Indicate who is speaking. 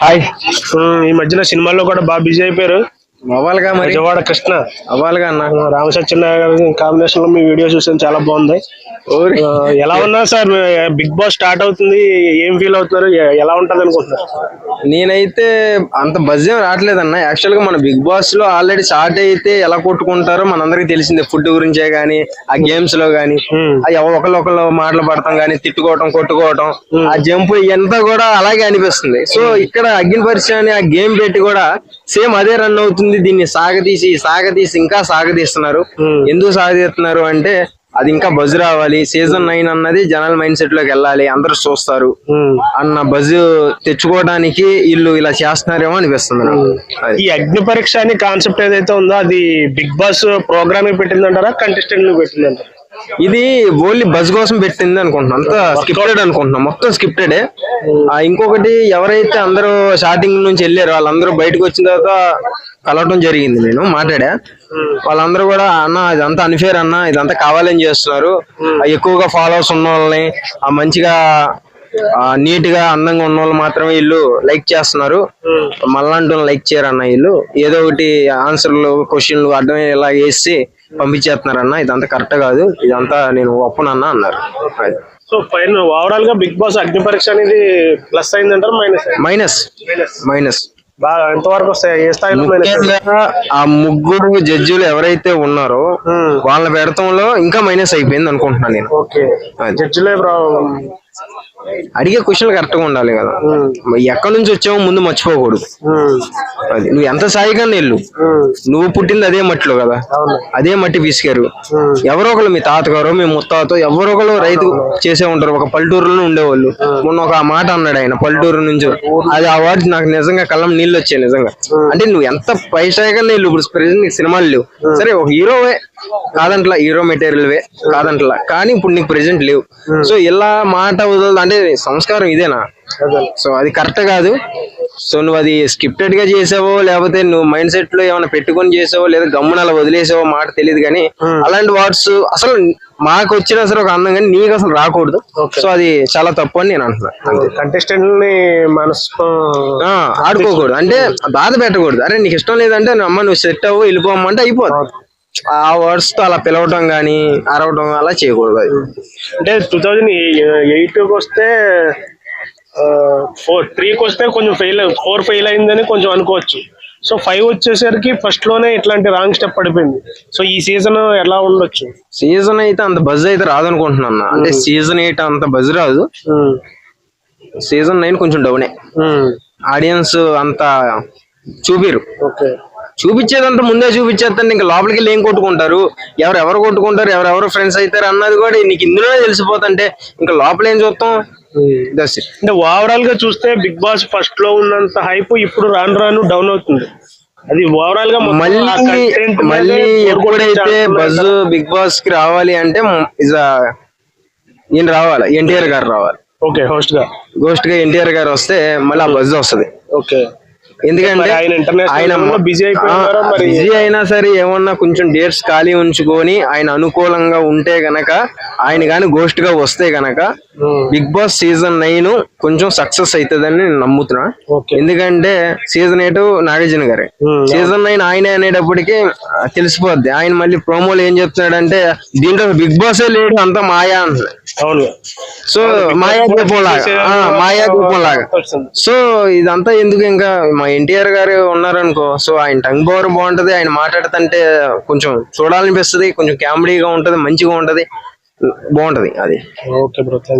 Speaker 1: Hi.
Speaker 2: ఈ మధ్యన సినిమాల్లో కూడా బాగా బిజీ అయిపోయారు.
Speaker 1: అవ్వాలిగా మరి.
Speaker 2: విజయవాడ కృష్ణ.
Speaker 1: అవ్వాలిగా అన్న.
Speaker 2: రామసత్యనారాయణ కాంబినేషన్లో మీ వీడియో చూసాను చాలా బాగుంది. ఎలా ఉన్నా సార్ బిగ్ బాస్ స్టార్ట్ అవుతుంది ఏం ఫీల్ అవుతున్నారు ఎలా ఉంటది అనుకుంటున్నారు?
Speaker 1: నేనైతే అంత బజ్ ఏం రావట్లేదన్న యాక్చువల్గా మన బిగ్ బాస్లో ఆల్రెడీ స్టార్ట్ అయితే ఎలా కొట్టుకుంటారో మనందరికి తెలిసిందే. ఫుడ్ గురించే గానీ ఆ గేమ్స్లో గానీ
Speaker 2: Hmm.
Speaker 1: ఆ ఎవ- ఒకళ్ళు ఒకళ్ళు మాటలు పడతాం గానీ తిట్టుకోవటం కొట్టుకోవటం ఆ జంప్ ఇదంతా కూడా అలాగే అనిపిస్తుంది. సో ఇక్కడ అగ్ని పరీక్ష అని ఆ గేమ్ పెట్టి కూడా సేమ్ అదే రన్ అవుతుంది. దీన్ని సాగదీసి సాగదీసి ఇంకా సాగదీస్తున్నారు
Speaker 2: Hmm.
Speaker 1: ఎందుకు సాగదీస్తున్నారు అంటే అది ఇంకా బజ్ రావాలి. సీజన్ నైన్ అన్నది జనాల మైండ్ సెట్లోకి వెళ్ళాలి. అందరూ చూస్తారు.
Speaker 2: ఉమ్.
Speaker 1: అన్న బజ్ తెచ్చుకోవడానికి వీళ్ళు ఇలా చేస్తున్నారేమో అనిపిస్తుంది నాకు.
Speaker 2: ఈ అగ్ని పరీక్ష అని కాన్సెప్ట్ ఏదైతే ఉందో అది బిగ్ బాస్ ప్రోగ్రామ్ పెట్టిందంటారా? కంటెస్టెంట్ పెట్టిందంటారా?
Speaker 1: ఇది ఓన్లీ బజ్ కోసం పెట్టింది అనుకుంటున్నాం. అంతా స్క్రిప్టెడ్ అనుకుంటున్నాం. మొత్తం స్క్రిప్టెడే ఇంకొకటి ఎవరైతే అందరూ స్టార్టింగ్ నుంచి వెళ్ళారో వాళ్ళందరూ బయటకు వచ్చిన తర్వాత కలవటం జరిగింది నేను మాట్లాడా. వాళ్ళందరూ కూడా అన్న ఇదంతా అన్ఫేర్ అన్న ఇదంతా కావాలని చేస్తున్నారు. ఎక్కువగా ఫాలోవర్స్ ఉన్న వాళ్ళని ఆ మంచిగా నీట్గా అందంగా ఉన్న వాళ్ళు మాత్రమే వీళ్ళు లైక్ చేస్తున్నారు. మళ్ళంటూ లైక్ చేయరు అన్న వీళ్ళు ఏదో ఒకటి ఆన్సర్లు క్వశ్చన్లు అర్థం ఇలా వేసి పంపించేస్తున్నారన్న ఇదంతా కరెక్ట్ కాదు. ఇదంతా నేను ఒప్పనన్నా అన్నారు.
Speaker 2: సో పైన ఓవరాల్గా బిగ్ బాస్ అగ్ని పరీక్ష అనేది ప్లస్ అయిందంటారా మైనస్
Speaker 1: మైనస్ మైనస్
Speaker 2: బాగా ఎంతవరకు వస్తాయి? ఏ స్థాయిలో
Speaker 1: ఆ ముగ్గురు జడ్జిలు ఎవరైతే ఉన్నారో వాళ్ళ పెడతంలో ఇంకా మైనస్ అయిపోయింది అనుకుంటున్నాను నేను.
Speaker 2: జడ్జిలే
Speaker 1: అడిగే క్వశ్చన్ కరెక్ట్గా ఉండాలి కదా. ఎక్కడి నుంచి వచ్చామో ముందు మర్చిపోకూడదు. అది నువ్వు ఎంత సాయిగా వెళ్ళు నువ్వు పుట్టింది అదే మట్టిలో కదా. అదే మట్టి పిసికారు ఎవరో ఒకరు మీ తాతగారు మీ ముత్తాతో ఎవరో ఒకరు రైతు చేసే ఉంటారు. ఒక పల్లెటూరులో ఉండేవాళ్ళు. మొన్న ఒక మాట అన్నాడు ఆయన పల్లెటూరు నుంచి. అది ఆ వర్డ్ నాకు నిజంగా కళ్ళం నీళ్ళు వచ్చాయి నిజంగా. అంటే నువ్వు ఎంత పైసాగా నీళ్ళు ఇప్పుడు ప్రెసెంట్ నీకు సినిమాలు లేవు. సరే ఒక హీరోవే కాదంట్లా హీరో మెటీరియల్ వే కాదంట్లా. కానీ ఇప్పుడు నీకు ప్రెసెంట్ లేవు. సో ఇలా మాట వదలదు? అంటే సంస్కారం ఇదేనా? సో అది కరెక్ట్ కాదు. సో నువ్వు అది స్క్రిప్టెడ్గా చేసావో లేకపోతే నువ్వు మైండ్ సెట్లో ఏమైనా పెట్టుకొని చేసావో లేదా గమ్మున అలా వదిలేసావో మాట తెలియదు కానీ అలాంటి వర్డ్స్ అసలు మాకు వచ్చినా సరే ఒక అందం కానీ నీకు అసలు రాకూడదు. సో అది చాలా తప్పు అని నేను అంటున్నాను
Speaker 2: కంటెస్టెంట్ని మనసు
Speaker 1: ఆడుకోకూడదు. అంటే బాధ పెట్టకూడదు. అరే నీకు ఇష్టం లేదంటే అమ్మ నువ్వు సెట్ అవ్వు వెళ్ళిపోమంటే అయిపోదు ఆ వర్డ్స్తో అలా పిలవటం గానీ అరవటం అలా చేయకూడదు అది.
Speaker 2: అంటే టూ థౌజండ్ ఎయిట్ వస్తే ఫోర్ త్రీకి వస్తే కొంచెం ఫెయిల్ ఫోర్ ఫెయిల్ అయిందని కొంచెం అనుకోవచ్చు. సో ఫైవ్ వచ్చేసరికి ఫస్ట్లోనే ఇట్లాంటి రాంగ్ స్టెప్ పడిపోయింది. సో ఈ సీజన్ ఎలా ఉండొచ్చు?
Speaker 1: సీజన్ అయితే అంత బజ్ అయితే రాదనుకుంటున్నాను అన్న. అంటే సీజన్ ఎయిట్ అంత బజ్ రాదు. సీజన్ నైన్ కొంచెం డౌనే. ఆడియన్స్ అంత చూపిరు.
Speaker 2: ఓకే.
Speaker 1: చూపించేదంతా ముందే చూపించేస్తే ఇంకా లోపలికి వెళ్ళి ఏం కొట్టుకుంటారు? ఎవరు ఎవరు కొట్టుకుంటారు? ఎవరెవరు ఫ్రెండ్స్ అవుతారు అన్నది కూడా నీకు ఇందులోనే తెలిసిపోతుంటే ఇంకా లోపల ఏం చూస్తాం?
Speaker 2: అంటే ఓవరాల్గా చూస్తే బిగ్ బాస్ ఫస్ట్లో ఉన్నంత హైప్ ఇప్పుడు రాను రాను డౌన్ అవుతుంది. అది ఓవరాల్గా
Speaker 1: మళ్ళీ మళ్ళీ ఎప్పుడైతే. బజ్ బిగ్ బాస్కి రావాలి అంటే ఇస్ ఈయన రావాలి ఎన్టీఆర్ గారు రావాలి.
Speaker 2: ఓకే
Speaker 1: హోస్ట్గా. గోస్ట్గా ఎన్టీఆర్ గారు వస్తే మళ్ళీ ఆ బజ్ వస్తుంది.
Speaker 2: ఓకే
Speaker 1: ఎందుకంటే
Speaker 2: ఆయన?
Speaker 1: బిజీ అయినా సరే ఏమన్నా కొంచెం డేట్స్ ఖాళీ ఉంచుకొని ఆయన అనుకూలంగా ఉంటే గనక ఆయన గాని గోస్ట్గా వస్తే గనక బిగ్ బాస్ సీజన్ నైన్ కొంచెం సక్సెస్ అవుతుందని నేను నమ్ముతున్నా. ఎందుకంటే సీజన్ ఎయిట్ నాగార్జున గారే. సీజన్ నైన్ ఆయనే అనేటప్పటికి తెలిసిపోద్ది. ఆయన మళ్ళీ ప్రోమోలో ఏం చెప్తున్నాడంటే దీంట్లో బిగ్ బాస్ లేడు అంతా మాయా అంటున్నాడు సో మాయా దీపం లాగా ఆ, మాయా దీపం లాగా సో ఇదంతా ఎందుకు ఇంకా ఎన్టీఆర్ గారు ఉన్నారనుకో సో ఆయన టంగ్ పవర్ బాగుంటది ఆయన మాట్లాడుతుంటే కొంచెం చూడాలనిపిస్తది కొంచెం కామెడీగా ఉంటది మంచిగా ఉంటది బాగుంటది అది.
Speaker 2: Okay bro thank